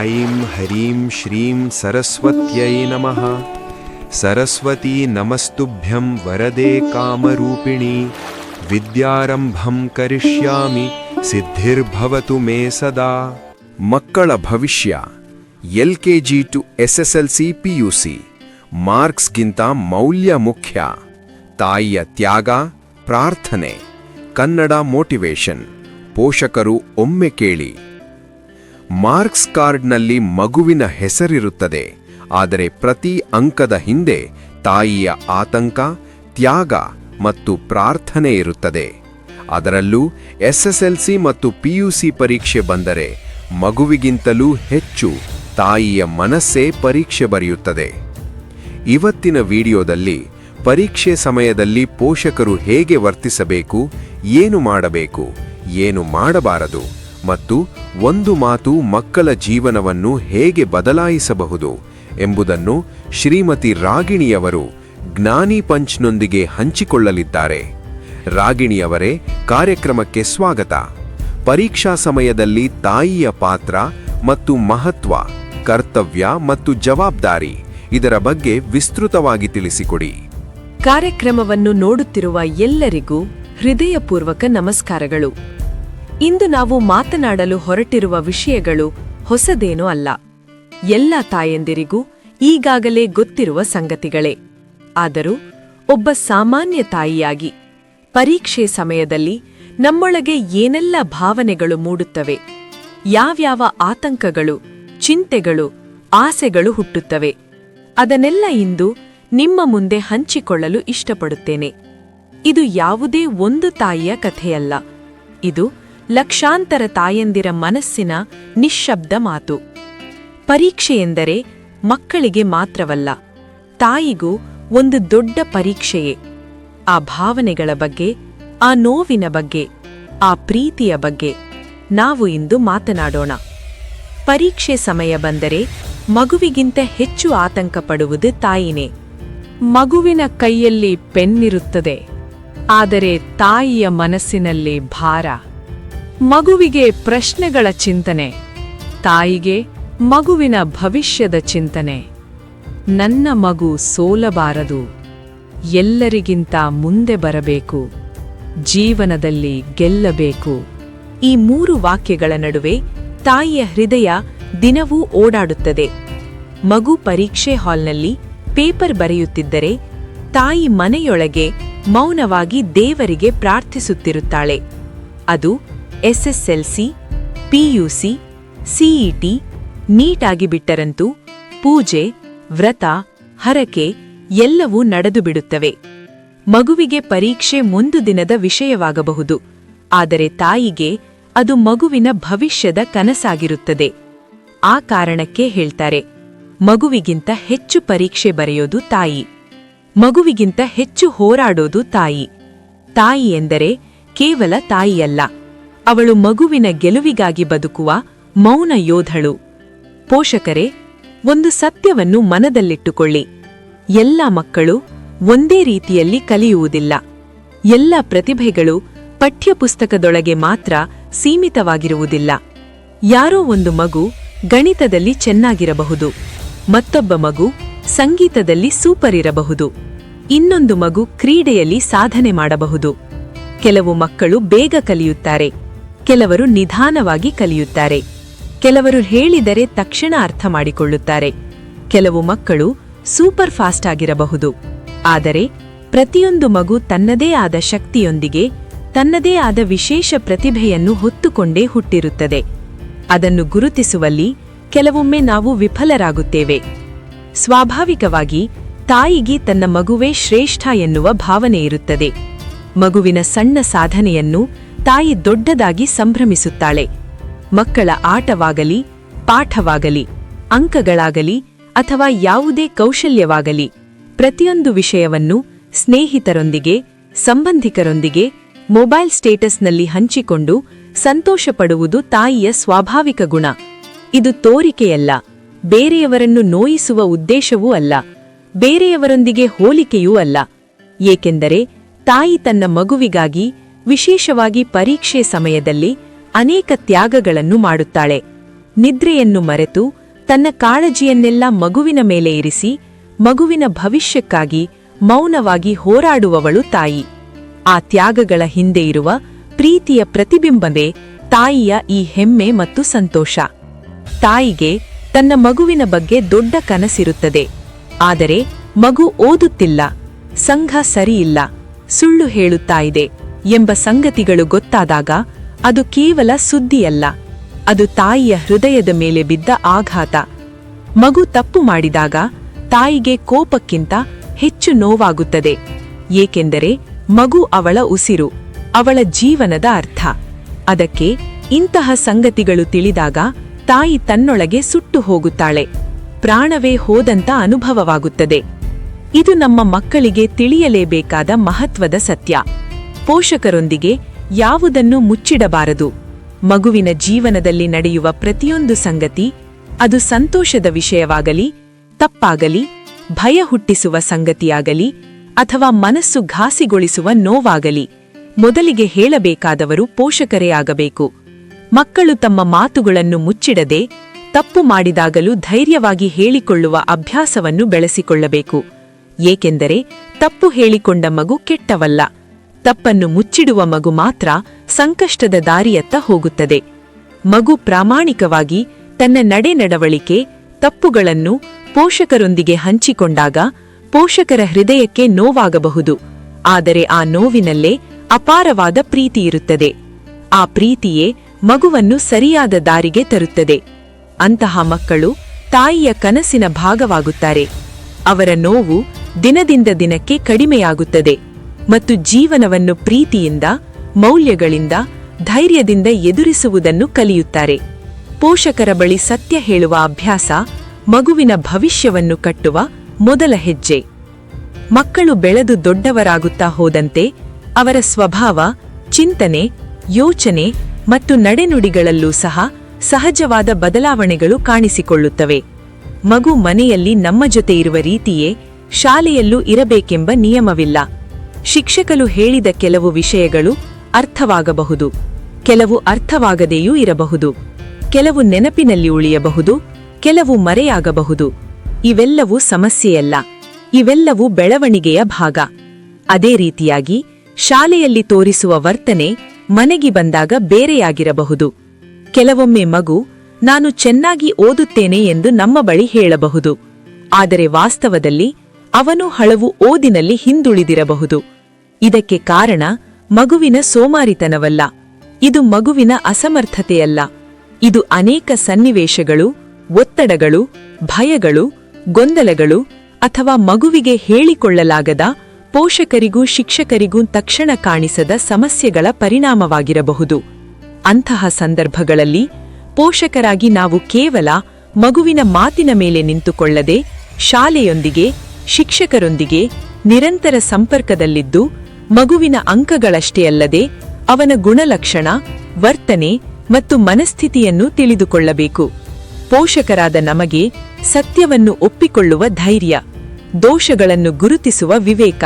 ಐಂ ಹರೀಂ ಶ್ರೀಂ ಸರಸ್ವತ್ಯೈ ನಮಃ ಸರಸ್ವತೀ ನಮಸ್ತುಭ್ಯಂ ವರದೆ ಕಾಮರೂಪಿಣಿ ವಿದ್ಯಾರಂಭಂ ಕರಿಷ್ಯಾಮಿ ಸಿದ್ಧಿರ್ಭವತು ಮೇ ಸದಾ ಮಕ್ಕಳ ಭವಿಷ್ಯ L K G to S S L C P U C ಮಾರ್ಕ್ಸ್ಗಿಂತ ಮೌಲ್ಯ ಮುಖ್ಯ ತಾಯಿಯ ತ್ಯಾಗ ಪ್ರಾರ್ಥನೆ ಕನ್ನಡ ಮೋಟಿವೇಶನ್ ಪೋಷಕರು ಒಮ್ಮೆ ಕೇಳಿ। ಮಾರ್ಕ್ಸ್ ಕಾರ್ಡ್ನಲ್ಲಿ ಮಗುವಿನ ಹೆಸರಿರುತ್ತದೆ. ಆದರೆ ಪ್ರತಿ ಅಂಕದ ಹಿಂದೆ ತಾಯಿಯ ಆತಂಕ, ತ್ಯಾಗ ಮತ್ತು ಪ್ರಾರ್ಥನೆ ಇರುತ್ತದೆ. ಅದರಲ್ಲೂ ಎಸ್ಎಸ್ಎಲ್ಸಿ ಮತ್ತು ಪಿಯುಸಿ ಪರೀಕ್ಷೆ ಬಂದರೆ ಮಗುವಿಗಿಂತಲೂ ಹೆಚ್ಚು ತಾಯಿಯ ಮನಸ್ಸೇ ಪರೀಕ್ಷೆ ಬರೆಯುತ್ತದೆ. ಇವತ್ತಿನ ವಿಡಿಯೋದಲ್ಲಿ ಪರೀಕ್ಷೆ ಸಮಯದಲ್ಲಿ ಪೋಷಕರು ಹೇಗೆ ವರ್ತಿಸಬೇಕು, ಏನು ಮಾಡಬೇಕು, ಏನು ಮಾಡಬಾರದು ಮತ್ತು ಒಂದು ಮಾತು ಮಕ್ಕಳ ಜೀವನವನ್ನು ಹೇಗೆ ಬದಲಾಯಿಸಬಹುದು ಎಂಬುದನ್ನು ಶ್ರೀಮತಿ ರಾಗಿಣಿಯವರು ಜ್ಞಾನಿ ಪಂಚ್ನೊಂದಿಗೆ ಹಂಚಿಕೊಳ್ಳಲಿದ್ದಾರೆ. ರಾಗಿಣಿಯವರೇ, ಕಾರ್ಯಕ್ರಮಕ್ಕೆ ಸ್ವಾಗತ. ಪರೀಕ್ಷಾ ಸಮಯದಲ್ಲಿ ತಾಯಿಯ ಪಾತ್ರ ಮತ್ತು ಮಹತ್ವ, ಕರ್ತವ್ಯ ಮತ್ತು ಜವಾಬ್ದಾರಿ ಇದರ ಬಗ್ಗೆ ವಿಸ್ತೃತವಾಗಿ ತಿಳಿಸಿಕೊಡಿ. ಕಾರ್ಯಕ್ರಮವನ್ನು ನೋಡುತ್ತಿರುವ ಎಲ್ಲರಿಗೂ ಹೃದಯಪೂರ್ವಕ ನಮಸ್ಕಾರಗಳು. ಇಂದು ನಾವು ಮಾತನಾಡಲು ಹೊರಟಿರುವ ವಿಷಯಗಳು ಹೊಸದೇನೂ ಅಲ್ಲ. ಎಲ್ಲ ತಾಯಂದಿರಿಗೂ ಈಗಾಗಲೇ ಗೊತ್ತಿರುವ ಸಂಗತಿಗಳೇ. ಆದರೂ ಒಬ್ಬ ಸಾಮಾನ್ಯ ತಾಯಿಯಾಗಿ ಪರೀಕ್ಷೆ ಸಮಯದಲ್ಲಿ ನಮ್ಮೊಳಗೆ ಏನೆಲ್ಲ ಭಾವನೆಗಳು ಮೂಡುತ್ತವೆ, ಯಾವ್ಯಾವ ಆತಂಕಗಳು, ಚಿಂತೆಗಳು, ಆಸೆಗಳು ಹುಟ್ಟುತ್ತವೆ, ಅದನ್ನೆಲ್ಲ ಇಂದು ನಿಮ್ಮ ಮುಂದೆ ಹಂಚಿಕೊಳ್ಳಲು ಇಷ್ಟಪಡುತ್ತೇನೆ. ಇದು ಯಾವುದೇ ಒಂದು ತಾಯಿಯ ಕಥೆಯಲ್ಲ. ಇದು ಲಕ್ಷಾಂತರ ತಾಯಂದಿರ ಮನಸ್ಸಿನ ನಿಶ್ಶಬ್ದ ಮಾತು. ಪರೀಕ್ಷೆ ಎಂದರೆ ಮಕ್ಕಳಿಗೆ ಮಾತ್ರವಲ್ಲ, ತಾಯಿಗೂ ಒಂದು ದೊಡ್ಡ ಪರೀಕ್ಷೆಯೇ. ಆ ಭಾವನೆಗಳ ಬಗ್ಗೆ, ಆ ನೋವಿನ ಬಗ್ಗೆ, ಆ ಪ್ರೀತಿಯ ಬಗ್ಗೆ ನಾವು ಇಂದು ಮಾತನಾಡೋಣ. ಪರೀಕ್ಷೆ ಸಮಯ ಬಂದರೆ ಮಗುವಿಗಿಂತ ಹೆಚ್ಚು ಆತಂಕ ಪಡುವುದು ತಾಯಿನೇ. ಮಗುವಿನ ಕೈಯಲ್ಲಿ ಪೆನ್ನಿರುತ್ತದೆ, ಆದರೆ ತಾಯಿಯ ಮನಸ್ಸಿನಲ್ಲಿ ಭಾರ. ಮಗುವಿಗೆ ಪ್ರಶ್ನೆಗಳ ಚಿಂತನೆ, ತಾಯಿಗೆ ಮಗುವಿನ ಭವಿಷ್ಯದ ಚಿಂತನೆ. ನನ್ನ ಮಗು ಸೋಲಬಾರದು, ಎಲ್ಲರಿಗಿಂತ ಮುಂದೆ ಬರಬೇಕು, ಜೀವನದಲ್ಲಿ ಗೆಲ್ಲಬೇಕು. ಈ ಮೂರು ವಾಕ್ಯಗಳ ನಡುವೆ ತಾಯಿಯ ಹೃದಯ ದಿನವೂ ಓಡಾಡುತ್ತದೆ. ಮಗು ಪರೀಕ್ಷೆ ಹಾಲ್ನಲ್ಲಿ ಪೇಪರ್ ಬರೆಯುತ್ತಿದ್ದರೆ ತಾಯಿ ಮನೆಯೊಳಗೆ ಮೌನವಾಗಿ ದೇವರಿಗೆ ಪ್ರಾರ್ಥಿಸುತ್ತಿರುತ್ತಾಳೆ. ಅದು ಎಸ್ಎಸ್ಎಲ್ಸಿ, ಪಿಯುಸಿ, ಸಿಇಟಿ ನೀಟಾಗಿ ಬಿಟ್ಟರಂತೂ ಪೂಜೆ, ವ್ರತ, ಹರಕೆ ಎಲ್ಲವೂ ನಡೆದು ಬಿಡುತ್ತವೆ. ಮಗುವಿಗೆ ಪರೀಕ್ಷೆ ಒಂದು ದಿನದ ವಿಷಯವಾಗಬಹುದು. ಆದರೆ ತಾಯಿಗೆ ಅದು ಮಗುವಿನ ಭವಿಷ್ಯದ ಕನಸಾಗಿರುತ್ತದೆ. ಆ ಕಾರಣಕ್ಕೆ ಹೇಳ್ತಾರೆ, ಮಗುವಿಗಿಂತ ಹೆಚ್ಚು ಪರೀಕ್ಷೆ ಬರೆಯೋದು ತಾಯಿ. ಮಗುವಿಗಿಂತ ಹೆಚ್ಚು ಹೋರಾಡೋದು ತಾಯಿ. ತಾಯಿ ಎಂದರೆ ಕೇವಲ ತಾಯಿಯಲ್ಲ. ಅವಳು ಮಗುವಿನ ಗೆಲುವಿಗಾಗಿ ಬದುಕುವ ಮೌನ ಯೋಧಳು. ಪೋಷಕರೇ, ಒಂದು ಸತ್ಯವನ್ನು ಮನದಲ್ಲಿಟ್ಟುಕೊಳ್ಳಿ. ಎಲ್ಲ ಮಕ್ಕಳು ಒಂದೇ ರೀತಿಯಲ್ಲಿ ಕಲಿಯುವುದಿಲ್ಲ. ಎಲ್ಲ ಪ್ರತಿಭೆಗಳು ಪಠ್ಯಪುಸ್ತಕದೊಳಗೆ ಮಾತ್ರ ಸೀಮಿತವಾಗಿರುವುದಿಲ್ಲ. ಯಾರೋ ಒಂದು ಮಗು ಗಣಿತದಲ್ಲಿ ಚೆನ್ನಾಗಿರಬಹುದು. ಮತ್ತೊಬ್ಬ ಮಗು ಸಂಗೀತದಲ್ಲಿ ಸೂಪರ್ ಇರಬಹುದು ಇನ್ನೊಂದು ಮಗು ಕ್ರೀಡೆಯಲ್ಲಿ ಸಾಧನೆ ಮಾಡಬಹುದು. ಕೆಲವು ಮಕ್ಕಳು ಬೇಗ ಕಲಿಯುತ್ತಾರೆ. ಕೆಲವರು ನಿಧಾನವಾಗಿ ಕಲಿಯುತ್ತಾರೆ. ಕೆಲವರು ಹೇಳಿದರೆ ತಕ್ಷಣ ಅರ್ಥ ಮಾಡಿಕೊಳ್ಳುತ್ತಾರೆ. ಕೆಲವು ಮಕ್ಕಳು ಸೂಪರ್ ಫಾಸ್ಟ್ ಆಗಿರಬಹುದು. ಆದರೆ ಪ್ರತಿಯೊಂದು ಮಗು ತನ್ನದೇ ಆದ ಶಕ್ತಿಯೊಂದಿಗೆ, ತನ್ನದೇ ಆದ ವಿಶೇಷ ಪ್ರತಿಭೆಯನ್ನು ಹೊತ್ತುಕೊಂಡೇ ಹುಟ್ಟಿರುತ್ತದೆ. ಅದನ್ನು ಗುರುತಿಸುವಲ್ಲಿ ಕೆಲವೊಮ್ಮೆ ನಾವು ವಿಫಲರಾಗುತ್ತೇವೆ. ಸ್ವಾಭಾವಿಕವಾಗಿ ತಾಯಿಗೆ ತನ್ನ ಮಗುವೇ ಶ್ರೇಷ್ಠ ಎನ್ನುವ ಭಾವನೆ ಇರುತ್ತದೆ. ಮಗುವಿನ ಸಣ್ಣ ಸಾಧನೆಯನ್ನು ತಾಯಿ ದೊಡ್ಡದಾಗಿ ಸಂಭ್ರಮಿಸುತ್ತಾಳೆ. ಮಕ್ಕಳ ಆಟವಾಗಲಿ, ಪಾಠವಾಗಲಿ, ಅಂಕಗಳಾಗಲಿ ಅಥವಾ ಯಾವುದೇ ಕೌಶಲ್ಯವಾಗಲಿ, ಪ್ರತಿಯೊಂದು ವಿಷಯವನ್ನು ಸ್ನೇಹಿತರೊಂದಿಗೆ, ಸಂಬಂಧಿಕರೊಂದಿಗೆ, ಮೊಬೈಲ್ ಸ್ಟೇಟಸ್ನಲ್ಲಿ ಹಂಚಿಕೊಂಡು ಸಂತೋಷಪಡುವುದು ತಾಯಿಯ ಸ್ವಾಭಾವಿಕ ಗುಣ. ಇದು ತೋರಿಕೆಯಲ್ಲ, ಬೇರೆಯವರನ್ನು ನೋಯಿಸುವ ಉದ್ದೇಶವೂ ಅಲ್ಲ, ಬೇರೆಯವರೊಂದಿಗೆ ಹೋಲಿಕೆಯೂ ಅಲ್ಲ. ಏಕೆಂದರೆ ತಾಯಿ ತನ್ನ ಮಗುವಿಗಾಗಿ, ವಿಶೇಷವಾಗಿ ಪರೀಕ್ಷೆ ಸಮಯದಲ್ಲಿ ಅನೇಕ ತ್ಯಾಗಗಳನ್ನು ಮಾಡುತ್ತಾಳೆ. ನಿದ್ರೆಯನ್ನು ಮರೆತು ತನ್ನ ಕಾಳಜಿಯನ್ನೆಲ್ಲ ಮಗುವಿನ ಮೇಲೆ ಇರಿಸಿ, ಮಗುವಿನ ಭವಿಷ್ಯಕ್ಕಾಗಿ ಮೌನವಾಗಿ ಹೋರಾಡುವವಳು ತಾಯಿ. ಆ ತ್ಯಾಗಗಳ ಹಿಂದೆ ಇರುವ ಪ್ರೀತಿಯ ಪ್ರತಿಬಿಂಬವೇ ತಾಯಿಯ ಈ ಹೆಮ್ಮೆ ಮತ್ತು ಸಂತೋಷ. ತಾಯಿಗೆ ತನ್ನ ಮಗುವಿನ ಬಗ್ಗೆ ದೊಡ್ಡ ಕನಸಿರುತ್ತದೆ. ಆದರೆ ಮಗು ಓದುತ್ತಿಲ್ಲ, ಸಂಘ ಸರಿಯಿಲ್ಲ. ಸುಳ್ಳು ಹೇಳುತ್ತಾ ಇದೆ ಎಂಬ ಸಂಗತಿಗಳು ಗೊತ್ತಾದಾಗ ಅದು ಕೇವಲ ಸುದ್ದಿಯಲ್ಲ. ಅದು ತಾಯಿಯ ಹೃದಯದ ಮೇಲೆ ಬಿದ್ದ ಆಘಾತ. ಮಗು ತಪ್ಪು ಮಾಡಿದಾಗ ತಾಯಿಗೆ ಕೋಪಕ್ಕಿಂತ ಹೆಚ್ಚು ನೋವಾಗುತ್ತದೆ. ಏಕೆಂದರೆ ಮಗು ಅವಳ ಉಸಿರು, ಅವಳ ಜೀವನದ ಅರ್ಥ. ಅದಕ್ಕೆ ಇಂತಹ ಸಂಗತಿಗಳು ತಿಳಿದಾಗ ತಾಯಿ ತನ್ನೊಳಗೆ ಸುಟ್ಟು ಹೋಗುತ್ತಾಳೆ. ಪ್ರಾಣವೇ ಹೋದಂತ ಅನುಭವವಾಗುತ್ತದೆ. ಇದು ನಮ್ಮ ಮಕ್ಕಳಿಗೆ ತಿಳಿಯಲೇಬೇಕಾದ ಮಹತ್ವದ ಸತ್ಯ. ಪೋಷಕರೊಂದಿಗೆ ಯಾವುದನ್ನು ಮುಚ್ಚಿಡಬಾರದು. ಮಗುವಿನ ಜೀವನದಲ್ಲಿ ನಡೆಯುವ ಪ್ರತಿಯೊಂದು ಸಂಗತಿ, ಅದು ಸಂತೋಷದ ವಿಷಯವಾಗಲಿ, ತಪ್ಪಾಗಲಿ, ಭಯ ಹುಟ್ಟಿಸುವ ಸಂಗತಿಯಾಗಲಿ, ಅಥವಾ ಮನಸ್ಸು ಘಾಸಿಗೊಳಿಸುವ ನೋವಾಗಲಿ, ಮೊದಲಿಗೆ ಹೇಳಬೇಕಾದವರು ಪೋಷಕರೇ ಆಗಬೇಕು. ಮಕ್ಕಳು ತಮ್ಮ ಮಾತುಗಳನ್ನು ಮುಚ್ಚಿಡದೆ, ತಪ್ಪು ಮಾಡಿದಾಗಲೂ ಧೈರ್ಯವಾಗಿ ಹೇಳಿಕೊಳ್ಳುವ ಅಭ್ಯಾಸವನ್ನು ಬೆಳೆಸಿಕೊಳ್ಳಬೇಕು. ಏಕೆಂದರೆ ತಪ್ಪು ಹೇಳಿಕೊಂಡ ಮಗು ಕೆಟ್ಟವಲ್ಲ. ತಪ್ಪನ್ನು ಮುಚ್ಚಿಡುವ ಮಗು ಮಾತ್ರ ಸಂಕಷ್ಟದ ದಾರಿಯತ್ತ ಹೋಗುತ್ತದೆ. ಮಗು ಪ್ರಾಮಾಣಿಕವಾಗಿ ತನ್ನ ನಡೆ ನಡವಳಿಕೆ ತಪ್ಪುಗಳನ್ನು ಪೋಷಕರೊಂದಿಗೆ ಹಂಚಿಕೊಂಡಾಗ ಪೋಷಕರ ಹೃದಯಕ್ಕೆ ನೋವಾಗಬಹುದು. ಆದರೆ ಆ ನೋವಿನಲ್ಲೇ ಅಪಾರವಾದ ಪ್ರೀತಿಯಿರುತ್ತದೆ ಆ ಪ್ರೀತಿಯೇ ಮಗುವನ್ನು ಸರಿಯಾದ ದಾರಿಗೆ ತರುತ್ತದೆ. ಅಂತಹ ಮಕ್ಕಳು ತಾಯಿಯ ಕನಸಿನ ಭಾಗವಾಗುತ್ತಾರೆ. ಅವರ ನೋವು ದಿನದಿಂದ ದಿನಕ್ಕೆ ಕಡಿಮೆಯಾಗುತ್ತದೆ ಮತ್ತು ಜೀವನವನ್ನು ಪ್ರೀತಿಯಿಂದ, ಮೌಲ್ಯಗಳಿಂದ, ಧೈರ್ಯದಿಂದ ಎದುರಿಸುವುದನ್ನು ಕಲಿಯುತ್ತಾರೆ. ಪೋಷಕರ ಬಳಿ ಸತ್ಯ ಹೇಳುವ ಅಭ್ಯಾಸ ಮಗುವಿನ ಭವಿಷ್ಯವನ್ನು ಕಟ್ಟುವ ಮೊದಲ ಹೆಜ್ಜೆ. ಮಕ್ಕಳು ಬೆಳೆದು ದೊಡ್ಡವರಾಗುತ್ತಾ ಹೋದಂತೆ ಅವರ ಸ್ವಭಾವ, ಚಿಂತನೆ, ಯೋಚನೆ ಮತ್ತು ನಡೆನುಡಿಗಳಲ್ಲೂ ಸಹ ಸಹಜವಾದ ಬದಲಾವಣೆಗಳು ಕಾಣಿಸಿಕೊಳ್ಳುತ್ತವೆ. ಮಗು ಮನೆಯಲ್ಲಿ ನಮ್ಮ ಜೊತೆ ಇರುವ ರೀತಿಯೇ ಶಾಲೆಯಲ್ಲೂ ಇರಬೇಕೆಂಬ ನಿಯಮವಿಲ್ಲ. ಶಿಕ್ಷಕರು ಹೇಳಿದ ಕೆಲವು ವಿಷಯಗಳು ಅರ್ಥವಾಗಬಹುದು. ಕೆಲವು ಅರ್ಥವಾಗದೆಯೂ ಇರಬಹುದು. ಕೆಲವು ನೆನಪಿನಲ್ಲಿ ಉಳಿಯಬಹುದು, ಕೆಲವು ಮರೆಯಾಗಬಹುದು. ಇವೆಲ್ಲವೂ ಸಮಸ್ಯೆಯಲ್ಲ. ಇವೆಲ್ಲವೂ ಬೆಳವಣಿಗೆಯ ಭಾಗ. ಅದೇ ರೀತಿಯಾಗಿ ಶಾಲೆಯಲ್ಲಿ ತೋರಿಸುವ ವರ್ತನೆ ಮನೆಗೆ ಬಂದಾಗ ಬೇರೆಯಾಗಿರಬಹುದು. ಕೆಲವೊಮ್ಮೆ ಮಗು, ನಾನು ಚೆನ್ನಾಗಿ ಓದುತ್ತೇನೆ ಎಂದು ನಮ್ಮ ಬಳಿ ಹೇಳಬಹುದು. ಆದರೆ ವಾಸ್ತವದಲ್ಲಿ ಅವನು ಹಳವು ಓದಿನಲ್ಲಿ ಹಿಂದುಳಿದಿರಬಹುದು. ಇದಕ್ಕೆ ಕಾರಣ ಮಗುವಿನ ಸೋಮಾರಿತನವಲ್ಲ. ಇದು ಮಗುವಿನ ಅಸಮರ್ಥತೆಯಲ್ಲ. ಇದು ಅನೇಕ ಸನ್ನಿವೇಶಗಳು, ಒತ್ತಡಗಳು, ಭಯಗಳು, ಗೊಂದಲಗಳು ಅಥವಾ ಮಗುವಿಗೆ ಹೇಳಿಕೊಳ್ಳಲಾಗದ ಪೋಷಕರಿಗೂ ಶಿಕ್ಷಕರಿಗೂ ತಕ್ಷಣ ಕಾಣಿಸದ ಸಮಸ್ಯೆಗಳ ಪರಿಣಾಮವಾಗಿರಬಹುದು. ಅಂತಹ ಸಂದರ್ಭಗಳಲ್ಲಿ ಪೋಷಕರಾಗಿ ನಾವು ಕೇವಲ ಮಗುವಿನ ಮಾತಿನ ಮೇಲೆ ನಿಂತುಕೊಳ್ಳದೆ ಶಾಲೆಯೊಂದಿಗೆ ಶಿಕ್ಷಕರೊಂದಿಗೆ ನಿರಂತರ ಸಂಪರ್ಕದಲ್ಲಿದ್ದು ಮಗುವಿನ ಅಂಕಗಳಷ್ಟೇ ಅಲ್ಲದೆ ಅವನ ಗುಣಲಕ್ಷಣ, ವರ್ತನೆ ಮತ್ತು ಮನಸ್ಥಿತಿಯನ್ನು ತಿಳಿದುಕೊಳ್ಳಬೇಕು. ಪೋಷಕರಾದ ನಮಗೆ ಸತ್ಯವನ್ನು ಒಪ್ಪಿಕೊಳ್ಳುವ ಧೈರ್ಯ, ದೋಷಗಳನ್ನು ಗುರುತಿಸುವ ವಿವೇಕ.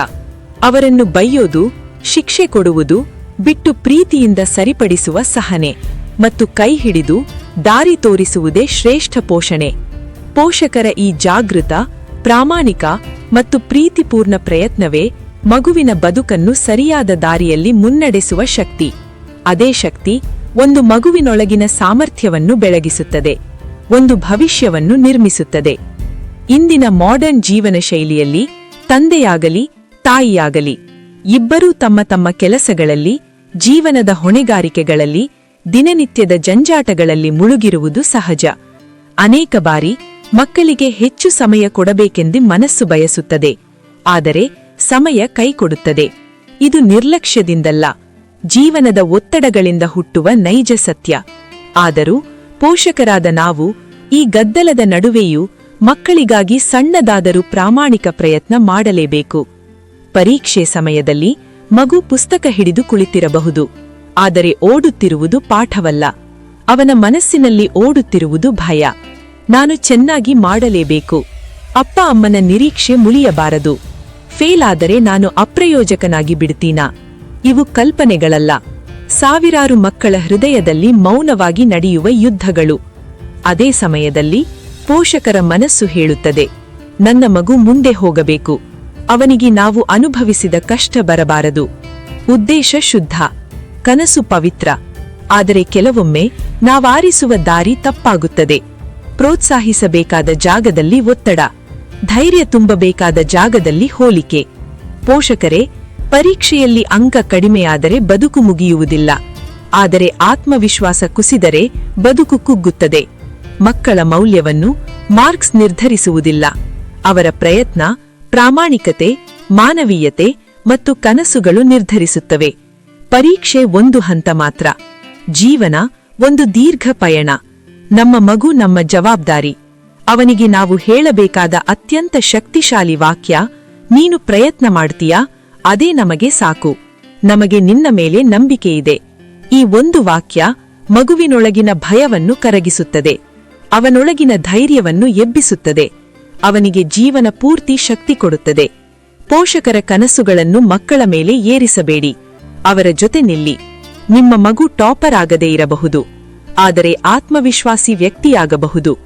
ಅವರನ್ನು ಬೈಯೋದು, ಶಿಕ್ಷೆ ಕೊಡುವುದು, ಬಿಟ್ಟು ಪ್ರೀತಿಯಿಂದ ಸರಿಪಡಿಸುವ ಸಹನೆ ಮತ್ತು ಕೈ ಹಿಡಿದು ದಾರಿ ತೋರಿಸುವುದೇ ಶ್ರೇಷ್ಠ ಪೋಷಣೆ. ಪೋಷಕರ ಈ ಜಾಗೃತ, ಪ್ರಾಮಾಣಿಕ ಮತ್ತು ಪ್ರೀತಿಪೂರ್ಣ ಪ್ರಯತ್ನವೇ ಮಗುವಿನ ಬದುಕನ್ನು ಸರಿಯಾದ ದಾರಿಯಲ್ಲಿ ಮುನ್ನಡೆಸುವ ಶಕ್ತಿ. ಅದೇ ಶಕ್ತಿ ಒಂದು ಮಗುವಿನೊಳಗಿನ ಸಾಮರ್ಥ್ಯವನ್ನು ಬೆಳಗಿಸುತ್ತದೆ, ಒಂದು ಭವಿಷ್ಯವನ್ನು ನಿರ್ಮಿಸುತ್ತದೆ. ಇಂದಿನ ಮಾಡರ್ನ್ ಜೀವನ ಶೈಲಿಯಲ್ಲಿ ತಂದೆಯಾಗಲಿ, ತಾಯಿಯಾಗಲಿ, ಇಬ್ಬರೂ ತಮ್ಮ ತಮ್ಮ ಕೆಲಸಗಳಲ್ಲಿ, ಜೀವನದ ಹೊಣೆಗಾರಿಕೆಗಳಲ್ಲಿ, ದಿನನಿತ್ಯದ ಜಂಜಾಟಗಳಲ್ಲಿ ಮುಳುಗಿರುವುದು ಸಹಜ. ಅನೇಕ ಬಾರಿ ಮಕ್ಕಳಿಗೆ ಹೆಚ್ಚು ಸಮಯ ಕೊಡಬೇಕೆಂದು ಮನಸ್ಸು ಬಯಸುತ್ತದೆ. ಆದರೆ ಸಮಯ ಕೈಕೊಡುತ್ತದೆ. ಇದು ನಿರ್ಲಕ್ಷ್ಯದಿಂದಲ್ಲ. ಜೀವನದ ಒತ್ತಡಗಳಿಂದ ಹುಟ್ಟುವ ನೈಜ ಸತ್ಯ. ಆದರೂ ಪೋಷಕರಾದ ನಾವು ಈ ಗದ್ದಲದ ನಡುವೆಯೂ ಮಕ್ಕಳಿಗಾಗಿ ಸಣ್ಣದಾದರೂ ಪ್ರಾಮಾಣಿಕ ಪ್ರಯತ್ನ ಮಾಡಲೇಬೇಕು. ಪರೀಕ್ಷೆ ಸಮಯದಲ್ಲಿ ಮಗು ಪುಸ್ತಕ ಹಿಡಿದು ಕುಳಿತಿರಬಹುದು. ಆದರೆ ಓಡುತ್ತಿರುವುದು ಪಾಠವಲ್ಲ. ಅವನ ಮನಸ್ಸಿನಲ್ಲಿ ಓಡುತ್ತಿರುವುದು ಭಯ. ನಾನು ಚೆನ್ನಾಗಿ ಮಾಡಲೇಬೇಕು. ಅಪ್ಪ ಅಮ್ಮನ ನಿರೀಕ್ಷೆ ಮುಳಿಯಬಾರದು. ಫೇಲ್ ಆದರೆ ನಾನು ಅಪ್ರಯೋಜಕನಾಗಿ ಬಿಡ್ತೀನಾ. ಇವು ಕಲ್ಪನೆಗಳಲ್ಲ. ಸಾವಿರಾರು ಮಕ್ಕಳ ಹೃದಯದಲ್ಲಿ ಮೌನವಾಗಿ ನಡೆಯುವ ಯುದ್ಧಗಳು. ಅದೇ ಸಮಯದಲ್ಲಿ ಪೋಷಕರ ಮನಸ್ಸು ಹೇಳುತ್ತದೆ. ನನ್ನ ಮಗು ಮುಂದೆ ಹೋಗಬೇಕು. ಅವನಿಗೆ ನಾವು ಅನುಭವಿಸಿದ ಕಷ್ಟ ಬರಬಾರದು. ಉದ್ದೇಶ ಶುದ್ಧ. ಕನಸು ಪವಿತ್ರ. ಆದರೆ ಕೆಲವೊಮ್ಮೆ ನಾವಾರಿಸುವ ದಾರಿ ತಪ್ಪಾಗುತ್ತದೆ. ಪ್ರೋತ್ಸಾಹಿಸಬೇಕಾದ ಜಾಗದಲ್ಲಿ ಒತ್ತಡ, ಧೈರ್ಯ ತುಂಬಬೇಕಾದ ಜಾಗದಲ್ಲಿ ಹೋಲಿಕೆ. ಪೋಷಕರೇ, ಪರೀಕ್ಷೆಯಲ್ಲಿ ಅಂಕ ಕಡಿಮೆಯಾದರೆ ಬದುಕು ಮುಗಿಯುವುದಿಲ್ಲ. ಆದರೆ ಆತ್ಮವಿಶ್ವಾಸ ಕುಸಿದರೆ ಬದುಕು ಕುಗ್ಗುತ್ತದೆ. ಮಕ್ಕಳ ಮೌಲ್ಯವನ್ನು ಮಾರ್ಕ್ಸ್ ನಿರ್ಧರಿಸುವುದಿಲ್ಲ. ಅವರ ಪ್ರಯತ್ನ ಪ್ರಾಮಾಣಿಕತೆ, ಮಾನವೀಯತೆ ಮತ್ತು ಕನಸುಗಳು ನಿರ್ಧರಿಸುತ್ತವೆ. ಪರೀಕ್ಷೆ ಒಂದು ಹಂತ ಮಾತ್ರ. ಜೀವನ ಒಂದು ದೀರ್ಘ ಪಯಣ. ನಮ್ಮ ಮಗು ನಮ್ಮ ಜವಾಬ್ದಾರಿ. ಅವನಿಗೆ ನಾವು ಹೇಳಬೇಕಾದ ಅತ್ಯಂತ ಶಕ್ತಿಶಾಲಿ ವಾಕ್ಯ, ನೀನು ಪ್ರಯತ್ನ ಮಾಡ್ತೀಯಾ? ಅದೇ ನಮಗೆ ಸಾಕು. ನಮಗೆ ನಿನ್ನ ಮೇಲೆ ನಂಬಿಕೆಯಿದೆ ಈ ಒಂದು ವಾಕ್ಯ ಮಗುವಿನೊಳಗಿನ ಭಯವನ್ನು ಕರಗಿಸುತ್ತದೆ. ಅವನೊಳಗಿನ ಧೈರ್ಯವನ್ನು ಎಬ್ಬಿಸುತ್ತದೆ. ಅವನಿಗೆ ಜೀವನ ಪೂರ್ತಿ ಶಕ್ತಿ ಕೊಡುತ್ತದೆ. ಪೋಷಕರ ಕನಸುಗಳನ್ನು ಮಕ್ಕಳ ಮೇಲೆ ಏರಿಸಬೇಡಿ. ಅವರ ಜೊತೆ ನಿಲ್ಲಿ. ನಿಮ್ಮ ಮಗು ಟಾಪರ್ ಆಗದೇ ಇರಬಹುದು. ಆದರೆ ಆತ್ಮವಿಶ್ವಾಸಿ ವ್ಯಕ್ತಿಯಾಗಬಹುದು.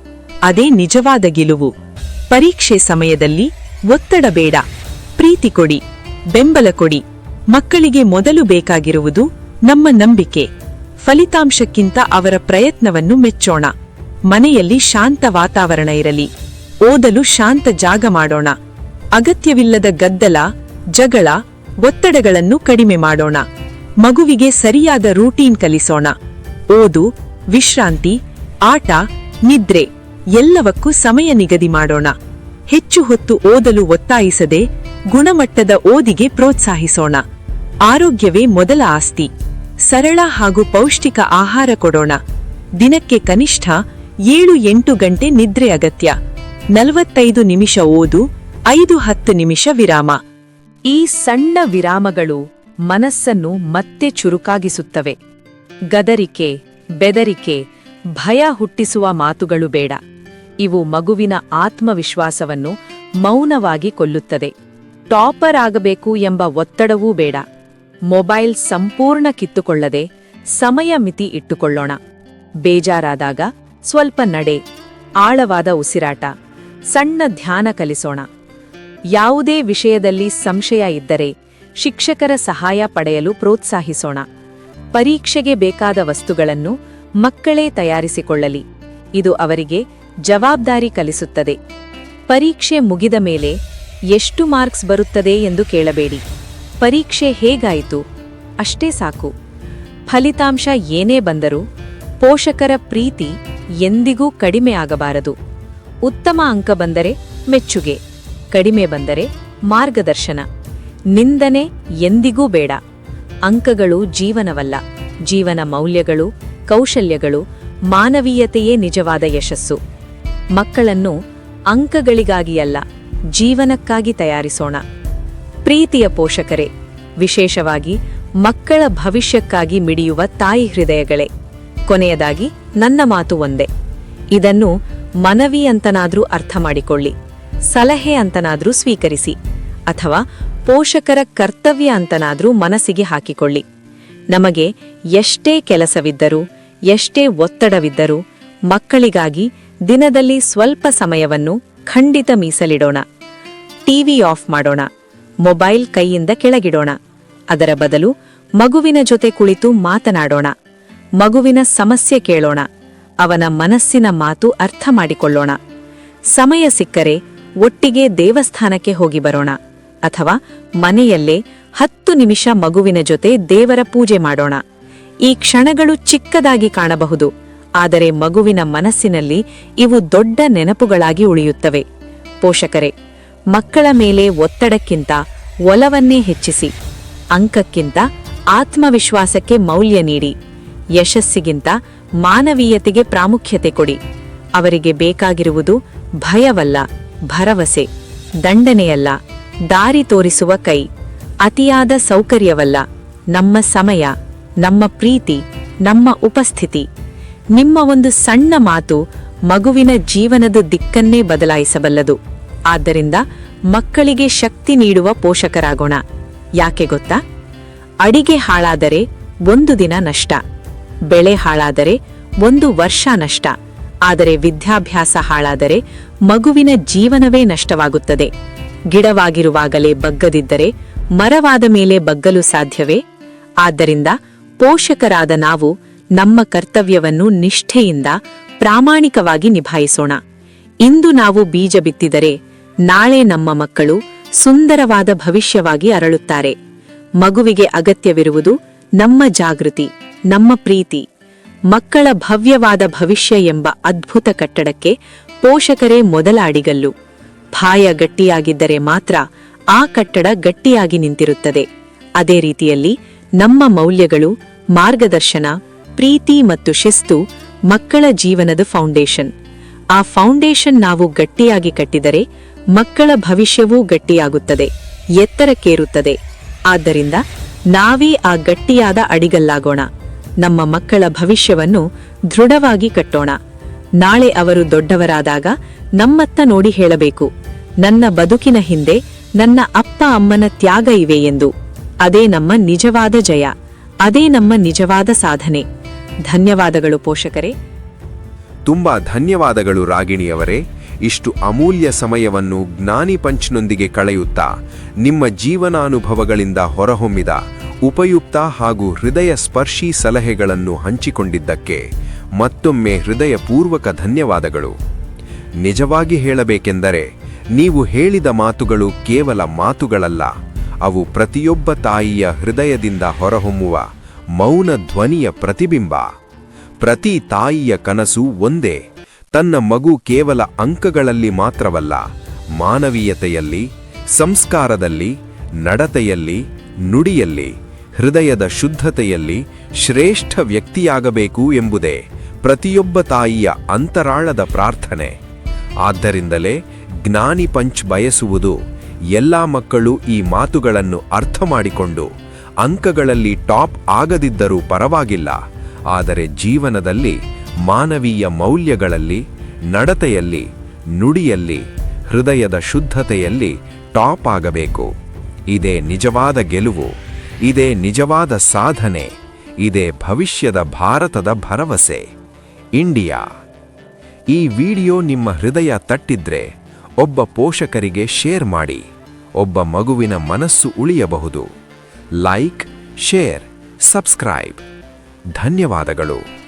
ಅದೇ ನಿಜವಾದ ಗೆಲುವು. ಪರೀಕ್ಷೆ ಸಮಯದಲ್ಲಿ ಒತ್ತಡ ಬೇಡ. ಪ್ರೀತಿ ಕೊಡಿ. ಬೆಂಬಲ ಕೊಡಿ. ಮಕ್ಕಳಿಗೆ ಮೊದಲು ಬೇಕಾಗಿರುವುದು ನಮ್ಮ ನಂಬಿಕೆ. ಫಲಿತಾಂಶಕ್ಕಿಂತ ಅವರ ಪ್ರಯತ್ನವನ್ನು ಮೆಚ್ಚೋಣ. ಮನೆಯಲ್ಲಿ ಶಾಂತ ವಾತಾವರಣ ಇರಲಿ. ಓದಲು ಶಾಂತ ಜಾಗ ಮಾಡೋಣ. ಅಗತ್ಯವಿಲ್ಲದ ಗದ್ದಲ, ಜಗಳ, ಒತ್ತಡಗಳನ್ನು ಕಡಿಮೆ ಮಾಡೋಣ. ಮಗುವಿಗೆ ಸರಿಯಾದ ರೂಟೀನ್ ಕಲಿಸೋಣ. ಓದು ವಿಶ್ರಾಂತಿ, ಆಟ, ನಿದ್ರೆ ಎಲ್ಲವಕ್ಕೂ ಸಮಯ ನಿಗದಿ ಮಾಡೋಣ. ಹೆಚ್ಚು ಹೊತ್ತು ಓದಲು ಒತ್ತಾಯಿಸದೆ ಗುಣಮಟ್ಟದ ಓದಿಗೆ ಪ್ರೋತ್ಸಾಹಿಸೋಣ. ಆರೋಗ್ಯವೇ ಮೊದಲ ಆಸ್ತಿ. ಸರಳ ಹಾಗೂ ಪೌಷ್ಟಿಕ ಆಹಾರ ಕೊಡೋಣ. ದಿನಕ್ಕೆ ಕನಿಷ್ಠ ಏಳು ಎಂಟು ಗಂಟೆ ನಿದ್ರೆ ಅಗತ್ಯ. ನಲವತ್ತೈದು ನಿಮಿಷ ಓದು, ಐದು ಹತ್ತು ನಿಮಿಷ ವಿರಾಮ. ಈ ಸಣ್ಣ ವಿರಾಮಗಳು ಮನಸ್ಸನ್ನು ಮತ್ತೆ ಚುರುಕಾಗಿಸುತ್ತವೆ. ಗದರಿಕೆ ಬೆದರಿಕೆ, ಭಯ ಹುಟ್ಟಿಸುವ ಮಾತುಗಳು ಬೇಡ. ಇವು ಮಗುವಿನ ಆತ್ಮವಿಶ್ವಾಸವನ್ನು ಮೌನವಾಗಿ ಕೊಲ್ಲುತ್ತದೆ. ಟಾಪರ್ ಆಗಬೇಕು ಎಂಬ ಒತ್ತಡವೂ ಬೇಡ. ಮೊಬೈಲ್ ಸಂಪೂರ್ಣ ಕಿತ್ತುಕೊಳ್ಳದೆ ಸಮಯ ಮಿತಿ ಇಟ್ಟುಕೊಳ್ಳೋಣ. ಬೇಜಾರಾದಾಗ ಸ್ವಲ್ಪ ನಡೆ, ಆಳವಾದ ಉಸಿರಾಟ, ಸಣ್ಣ ಧ್ಯಾನ ಕಲಿಸೋಣ. ಯಾವುದೇ ವಿಷಯದಲ್ಲಿ ಸಂಶಯ ಇದ್ದರೆ ಶಿಕ್ಷಕರ ಸಹಾಯ ಪಡೆಯಲು ಪ್ರೋತ್ಸಾಹಿಸೋಣ. ಪರೀಕ್ಷೆಗೆ ಬೇಕಾದ ವಸ್ತುಗಳನ್ನು ಮಕ್ಕಳೇ ತಯಾರಿಸಿಕೊಳ್ಳಲಿ. ಇದು ಅವರಿಗೆ ಜವಾಬ್ದಾರಿ ಕಲಿಸುತ್ತದೆ. ಪರೀಕ್ಷೆ ಮುಗಿದ ಮೇಲೆ ಎಷ್ಟು ಮಾರ್ಕ್ಸ್ ಬರುತ್ತದೆ ಎಂದು ಕೇಳಬೇಡಿ. ಪರೀಕ್ಷೆ ಹೇಗಾಯಿತು? ಅಷ್ಟೇ ಸಾಕು. ಫಲಿತಾಂಶ ಏನೇ ಬಂದರೂ ಪೋಷಕರ ಪ್ರೀತಿ ಎಂದಿಗೂ ಕಡಿಮೆ ಆಗಬಾರದು. ಉತ್ತಮ ಅಂಕ ಬಂದರೆ ಮೆಚ್ಚುಗೆ, ಕಡಿಮೆ ಬಂದರೆ ಮಾರ್ಗದರ್ಶನ. ನಿಂದನೆ ಎಂದಿಗೂ ಬೇಡ. ಅಂಕಗಳು ಜೀವನವಲ್ಲ. ಜೀವನ ಮೌಲ್ಯಗಳು, ಕೌಶಲ್ಯಗಳು, ಮಾನವೀಯತೆಯೇ ನಿಜವಾದ ಯಶಸ್ಸು. ಮಕ್ಕಳನ್ನು ಅಂಕಗಳಿಗಾಗಿಯಲ್ಲ, ಜೀವನಕ್ಕಾಗಿ ತಯಾರಿಸೋಣ. ಪ್ರೀತಿಯ ಪೋಷಕರೇ, ವಿಶೇಷವಾಗಿ ಮಕ್ಕಳ ಭವಿಷ್ಯಕ್ಕಾಗಿ ಮಿಡಿಯುವ ತಾಯಿ ಹೃದಯಗಳೇ, ಕೊನೆಯದಾಗಿ ನನ್ನ ಮಾತು ಒಂದೇ. ಇದನ್ನು ಮನವಿ ಅಂತನಾದ್ರೂ ಅರ್ಥ ಮಾಡಿಕೊಳ್ಳಿ, ಸಲಹೆ ಅಂತನಾದ್ರೂ ಸ್ವೀಕರಿಸಿ. ಅಥವಾ ಪೋಷಕರ ಕರ್ತವ್ಯ ಅಂತನಾದ್ರೂ ಮನಸ್ಸಿಗೆ ಹಾಕಿಕೊಳ್ಳಿ. ನಮಗೆ ಎಷ್ಟೇ ಕೆಲಸವಿದ್ದರೂ, ಎಷ್ಟೇ ಒತ್ತಡವಿದ್ದರೂ ಮಕ್ಕಳಿಗಾಗಿ ದಿನದಲ್ಲಿ ಸ್ವಲ್ಪ ಸಮಯವನ್ನು ಖಂಡಿತ ಮೀಸಲಿಡೋಣ. ಟಿವಿ ಆಫ್ ಮಾಡೋಣ, ಮೊಬೈಲ್ ಕೈಯಿಂದ ಕೆಳಗಿಡೋಣ. ಅದರ ಬದಲು ಮಗುವಿನ ಜೊತೆ ಕುಳಿತು ಮಾತನಾಡೋಣ. ಮಗುವಿನ ಸಮಸ್ಯೆ ಕೇಳೋಣ. ಅವನ ಮನಸ್ಸಿನ ಮಾತು ಅರ್ಥ ಮಾಡಿಕೊಳ್ಳೋಣ. ಸಮಯ ಸಿಕ್ಕರೆ ಒಟ್ಟಿಗೆ ದೇವಸ್ಥಾನಕ್ಕೆ ಹೋಗಿ ಬರೋಣ. ಅಥವಾ ಮನೆಯಲ್ಲೇ ಹತ್ತು ನಿಮಿಷ ಮಗುವಿನ ಜೊತೆ ದೇವರ ಪೂಜೆ ಮಾಡೋಣ. ಈ ಕ್ಷಣಗಳು ಚಿಕ್ಕದಾಗಿ ಕಾಣಬಹುದು, ಆದರೆ ಮಗುವಿನ ಮನಸ್ಸಿನಲ್ಲಿ ಇವು ದೊಡ್ಡ ನೆನಪುಗಳಾಗಿ ಉಳಿಯುತ್ತವೆ. ಪೋಷಕರೇ, ಮಕ್ಕಳ ಮೇಲೆ ಒತ್ತಡಕ್ಕಿಂತ ಒಲವನ್ನೇ ಹೆಚ್ಚಿಸಿ, ಅಂಕಕ್ಕಿಂತ ಆತ್ಮವಿಶ್ವಾಸಕ್ಕೆ ಮೌಲ್ಯ ನೀಡಿ, ಯಶಸ್ಸಿಗಿಂತ ಮಾನವೀಯತೆಗೆ ಪ್ರಾಮುಖ್ಯತೆ ಕೊಡಿ. ಅವರಿಗೆ ಬೇಕಾಗಿರುವುದು ಭಯವಲ್ಲ, ಭರವಸೆ, ದಂಡನೆಯಲ್ಲ. ದಾರಿ ತೋರಿಸುವ ಕೈ. ಅತಿಯಾದ ಸೌಕರ್ಯವಲ್ಲ. ನಮ್ಮ ಸಮಯ, ನಮ್ಮ ಪ್ರೀತಿ, ನಮ್ಮ ಉಪಸ್ಥಿತಿ. ನಿಮ್ಮ ಒಂದು ಸಣ್ಣ ಮಾತು ಮಗುವಿನ ಜೀವನದ ದಿಕ್ಕನ್ನೇ ಬದಲಾಯಿಸಬಲ್ಲದು. ಆದ್ದರಿಂದ ಮಕ್ಕಳಿಗೆ ಶಕ್ತಿ ನೀಡುವ ಪೋಷಕರಾಗೋಣ. ಯಾಕೆ ಗೊತ್ತಾ? ಅಡಿಗೆ ಹಾಳಾದರೆ ಒಂದು ದಿನ ನಷ್ಟ. ಬೆಳೆ ಹಾಳಾದರೆ ಒಂದು ವರ್ಷ ನಷ್ಟ. ಆದರೆ ವಿದ್ಯಾಭ್ಯಾಸ ಹಾಳಾದರೆ ಮಗುವಿನ ಜೀವನವೇ ನಷ್ಟವಾಗುತ್ತದೆ. ಗಿಡವಾಗಿರುವಾಗಲೇ ಬಗ್ಗದಿದ್ದರೆ ಮರವಾದ ಮೇಲೆ ಬಗ್ಗಲು ಸಾಧ್ಯವೇ? ಆದ್ದರಿಂದ ಪೋಷಕರಾದ ನಾವು ನಮ್ಮ ಕರ್ತವ್ಯವನ್ನು ನಿಷ್ಠೆಯಿಂದ ಪ್ರಾಮಾಣಿಕವಾಗಿ ನಿಭಾಯಿಸೋಣ. ಇಂದು ನಾವು ಬೀಜ ಬಿತ್ತಿದರೆ ನಾಳೆ ನಮ್ಮ ಮಕ್ಕಳು ಸುಂದರವಾದ ಭವಿಷ್ಯವಾಗಿ ಅರಳುತ್ತಾರೆ. ಮಗುವಿಗೆ ಅಗತ್ಯವಿರುವುದು ನಮ್ಮ ಜಾಗೃತಿ, ನಮ್ಮ ಪ್ರೀತಿ. ಮಕ್ಕಳ ಭವ್ಯವಾದ ಭವಿಷ್ಯ ಎಂಬ ಅದ್ಭುತ ಕಟ್ಟಡಕ್ಕೆ ಪೋಷಕರೇ ಮೊದಲ ಅಡಿಗಲ್ಲು ಭಾಯ ಗಟ್ಟಿಯಾಗಿದ್ದರೆ ಮಾತ್ರ ಆ ಕಟ್ಟಡ ಗಟ್ಟಿಯಾಗಿ ನಿಂತಿರುತ್ತದೆ. ಅದೇ ರೀತಿಯಲ್ಲಿ ನಮ್ಮ ಮೌಲ್ಯಗಳು, ಮಾರ್ಗದರ್ಶನ, ಪ್ರೀತಿ ಮತ್ತು ಶಿಸ್ತು ಮಕ್ಕಳ ಜೀವನದ ಫೌಂಡೇಶನ್. ಆ ಫೌಂಡೇಶನ್ ನಾವು ಗಟ್ಟಿಯಾಗಿ ಕಟ್ಟಿದರೆ ಮಕ್ಕಳ ಭವಿಷ್ಯವೂ ಗಟ್ಟಿಯಾಗುತ್ತದೆ, ಎತ್ತರಕ್ಕೇರುತ್ತದೆ. ಆದ್ದರಿಂದ ನಾವೇ ಆ ಗಟ್ಟಿಯಾದ ಅಡಿಗಲ್ಲಾಗೋಣ. ನಮ್ಮ ಮಕ್ಕಳ ಭವಿಷ್ಯವನ್ನು ದೃಢವಾಗಿ ಕಟ್ಟೋಣ. ನಾಳೆ ಅವರು ದೊಡ್ಡವರಾದಾಗ ನಮ್ಮತ್ತ ನೋಡಿ ಹೇಳಬೇಕು. ನನ್ನ ಬದುಕಿನ ಹಿಂದೆ ನನ್ನ ಅಪ್ಪ ಅಮ್ಮನ ತ್ಯಾಗ ಇವೆ ಎಂದು. ಅದೇ ನಮ್ಮ ನಿಜವಾದ ಜಯ. ಅದೇ ನಮ್ಮ ನಿಜವಾದ ಸಾಧನೆ. ಧನ್ಯವಾದಗಳು ಪೋಷಕರೇ. ತುಂಬಾ ಧನ್ಯವಾದಗಳು ರಾಗಿಣಿಯವರೇ. ಇಷ್ಟು ಅಮೂಲ್ಯ ಸಮಯವನ್ನು ಜ್ಞಾನಿ ಪಂಚ್ನೊಂದಿಗೆ ಕಳೆಯುತ್ತಾ ನಿಮ್ಮ ಜೀವನಾನುಭವಗಳಿಂದ ಹೊರಹೊಮ್ಮಿದ ಉಪಯುಕ್ತ ಹಾಗೂ ಹೃದಯ ಸ್ಪರ್ಶಿ ಸಲಹೆಗಳನ್ನು ಹಂಚಿಕೊಂಡಿದ್ದಕ್ಕೆ ಮತ್ತೊಮ್ಮೆ ಹೃದಯಪೂರ್ವಕ ಧನ್ಯವಾದಗಳು. ನಿಜವಾಗಿ ಹೇಳಬೇಕೆಂದರೆ, ನೀವು ಹೇಳಿದ ಮಾತುಗಳು ಕೇವಲ ಮಾತುಗಳಲ್ಲ, ಅವು ಪ್ರತಿಯೊಬ್ಬ ತಾಯಿಯ ಹೃದಯದಿಂದ ಹೊರಹೊಮ್ಮುವ ಮೌನ ಧ್ವನಿಯ ಪ್ರತಿಬಿಂಬ. ಪ್ರತಿ ತಾಯಿಯ ಕನಸು ಒಂದೇ, ತನ್ನ ಮಗು ಕೇವಲ ಅಂಕಗಳಲ್ಲಿ ಮಾತ್ರವಲ್ಲ, ಮಾನವೀಯತೆಯಲ್ಲಿ, ಸಂಸ್ಕಾರದಲ್ಲಿ, ನಡತೆಯಲ್ಲಿ, ನುಡಿಯಲ್ಲಿ, ಹೃದಯದ ಶುದ್ಧತೆಯಲ್ಲಿ ಶ್ರೇಷ್ಠ ವ್ಯಕ್ತಿಯಾಗಬೇಕು ಎಂಬುದೇ. ಪ್ರತಿಯೊಬ್ಬ ತಾಯಿಯ ಅಂತರಾಳದ ಪ್ರಾರ್ಥನೆ. ಆದ್ದರಿಂದಲೇ ಜ್ಞಾನಿ ಪಂಚ್ ಬಯಸುವುದು ಎಲ್ಲ ಮಕ್ಕಳು ಈ ಮಾತುಗಳನ್ನು ಅರ್ಥ ಮಾಡಿಕೊಂಡು ಅಂಕಗಳಲ್ಲಿ ಟಾಪ್ ಆಗದಿದ್ದರೂ ಪರವಾಗಿಲ್ಲ. ಆದರೆ ಜೀವನದಲ್ಲಿ, ಮಾನವೀಯ ಮೌಲ್ಯಗಳಲ್ಲಿ, ನಡತೆಯಲ್ಲಿ, ನುಡಿಯಲ್ಲಿ, ಹೃದಯದ ಶುದ್ಧತೆಯಲ್ಲಿ ಟಾಪ್ ಆಗಬೇಕು. ಇದೇ ನಿಜವಾದ ಗೆಲುವು, ಇದೇ ನಿಜವಾದ ಸಾಧನೆ, ಇದೇ ಭವಿಷ್ಯದ ಭಾರತದ ಭರವಸೆ. ಇಂಡಿಯಾ. ಈ ವಿಡಿಯೋ ನಿಮ್ಮ ಹೃದಯ ತಟ್ಟಿದ್ರೆ ಒಬ್ಬ ಪೋಷಕರಿಗೆ ಶೇರ್ ಮಾಡಿ, ಒಬ್ಬ ಮಗುವಿನ ಮನಸ್ಸು ಉಳಿಯಬಹುದು. Like, share, subscribe. ಧನ್ಯವಾದಗಳು.